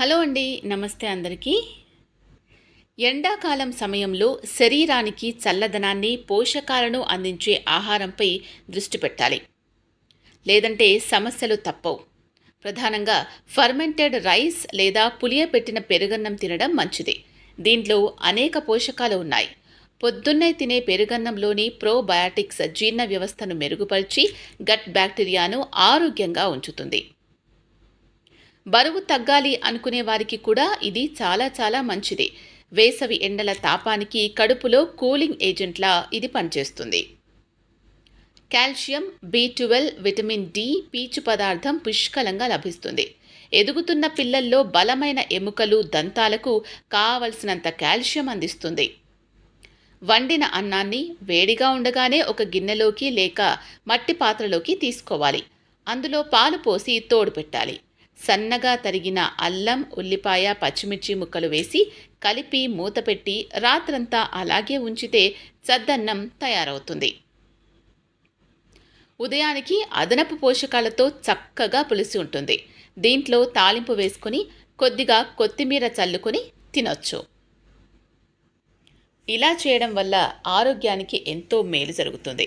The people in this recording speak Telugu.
హలో అండి నమస్తే అందరికీ. ఎండాకాలం సమయంలో శరీరానికి చల్లదనాన్ని పోషకాలను అందించే ఆహారంపై దృష్టి పెట్టాలి. లేదంటే సమస్యలు తప్పవు. ప్రధానంగా ఫర్మెంటెడ్ రైస్ లేదా పులియబెట్టిన పెరుగన్నం తినడం మంచిది. దీంట్లో అనేక పోషకాలు ఉన్నాయి. పొద్దున్నే తినే పెరుగన్నంలోని ప్రోబయాటిక్స్ జీర్ణ వ్యవస్థను మెరుగుపరిచి గట్ బ్యాక్టీరియాను ఆరోగ్యంగా ఉంచుతుంది. బరువు తగ్గాలి అనుకునే వారికి కూడా ఇది చాలా చాలా మంచిది. వేసవి ఎండల తాపానికి కడుపులో కూలింగ్ ఏజెంట్లా ఇది పనిచేస్తుంది. Calcium B twelve vitamin D పీచు పదార్థం పుష్కలంగా లభిస్తుంది. ఎదుగుతున్న పిల్లల్లో బలమైన ఎముకలు దంతాలకు కావలసినంత కాల్షియం అందిస్తుంది. వండిన అన్నాన్ని వేడిగా ఉండగానే ఒక గిన్నెలోకి లేక మట్టి పాత్రలోకి తీసుకోవాలి. అందులో పాలు పోసి తోడు పెట్టాలి. సన్నగా తరిగిన అల్లం ఉల్లిపాయ పచ్చిమిర్చి ముక్కలు వేసి కలిపి మూతపెట్టి రాత్రంతా అలాగే ఉంచితే చద్దన్నం తయారవుతుంది. ఉదయానికి అదనపు పోషకాలతో చక్కగా పులిసి ఉంటుంది. దీంట్లో తాలింపు వేసుకొని కొద్దిగా కొత్తిమీర చల్లుకొని తినొచ్చు. ఇలా చేయడం వల్ల ఆరోగ్యానికి ఎంతో మేలు జరుగుతుంది.